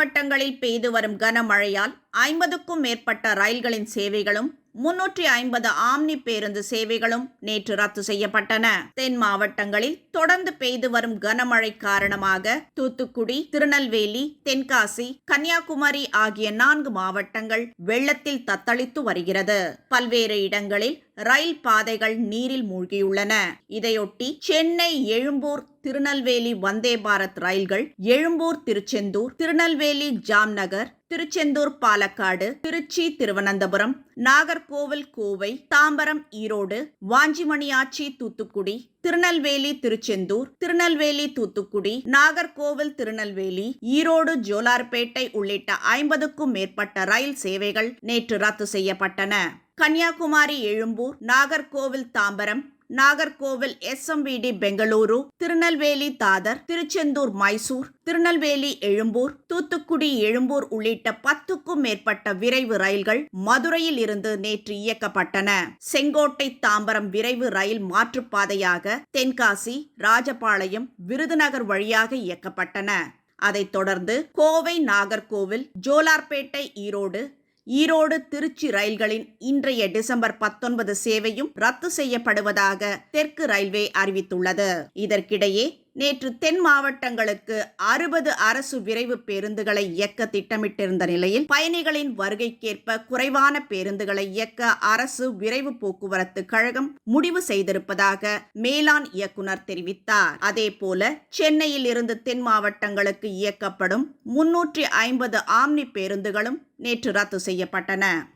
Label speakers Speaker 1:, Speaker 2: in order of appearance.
Speaker 1: மாவட்டங்களில் பெய்து வரும் கனமழையால் ஐம்பதுக்கும் மேற்பட்ட ரயில்களின் சேவைகளும் முன்னூற்றி ஐம்பது ஆம்னி பேருந்து சேவைகளும் நேற்று ரத்து செய்யப்பட்டன. தென் மாவட்டங்களில் தொடர்ந்து பெய்து வரும் கனமழை காரணமாக தூத்துக்குடி திருநெல்வேலி தென்காசி கன்னியாகுமரி ஆகிய நான்கு மாவட்டங்கள் வெள்ளத்தில் தத்தளித்து வருகிறது. பல்வேறு இடங்களில் ரயில் பாதைகள் நீரில் மூழ்கியுள்ளன. இதையொட்டி சென்னை எழும்பூர் திருநெல்வேலி வந்தே பாரத் ரயில்கள் எழும்பூர் திருச்செந்தூர் திருநெல்வேலி ஜாம்நகர் திருச்செந்தூர் பாலக்காடு திருச்சி திருவனந்தபுரம் நாகர்கோவில் கோவை தாம்பரம் ஈரோடு வாஞ்சிமணியாச்சி தூத்துக்குடி திருநெல்வேலி திருச்செந்தூர் திருநெல்வேலி தூத்துக்குடி நாகர்கோவில் திருநெல்வேலி ஈரோடு ஜோலார்பேட்டை உள்ளிட்ட ஐம்பதுக்கும் மேற்பட்ட ரயில் சேவைகள் நேற்று ரத்து செய்யப்பட்டன. கன்னியாகுமரி எழும்பூர் நாகர்கோவில் தாம்பரம் நாகர்கோவில் எஸ்எம்விடி பெங்களூரு திருநெல்வேலி தாதர் திருச்செந்தூர் மைசூர் திருநெல்வேலி எழும்பூர் தூத்துக்குடி எழும்பூர் உள்ளிட்ட பத்துக்கும் மேற்பட்ட விரைவு ரயில்கள் மதுரையில் இருந்து நேற்று இயக்கப்பட்டன. செங்கோட்டை தாம்பரம் விரைவு ரயில் மாற்றுப்பாதையாக தென்காசி ராஜபாளையம் விருதுநகர் வழியாக இயக்கப்பட்டன. அதைத் தொடர்ந்து கோவை நாகர்கோவில் ஜோலார்பேட்டை ஈரோடு ஈரோடு திருச்சி ரயில்களின் இன்றைய டிசம்பர் பத்தொன்பது சேவையும் ரத்து செய்யப்படுவதாக தெற்கு ரயில்வே அறிவித்துள்ளது. இதற்கிடையே நேற்று தென் மாவட்டங்களுக்கு அறுபது அரசு விரைவு பேருந்துகளை இயக்க திட்டமிட்டிருந்த நிலையில் பயணிகளின் வருகைக்கேற்ப குறைவான பேருந்துகளை இயக்க அரசு விரைவு போக்குவரத்து கழகம் முடிவு செய்திருப்பதாக மேலாண் இயக்குனர் தெரிவித்தார். அதேபோல சென்னையில் இருந்து தென் மாவட்டங்களுக்கு இயக்கப்படும் முன்னூற்றி ஐம்பது ஆம்னி பேருந்துகளும் நேற்று ரத்து செய்யப்பட்டன.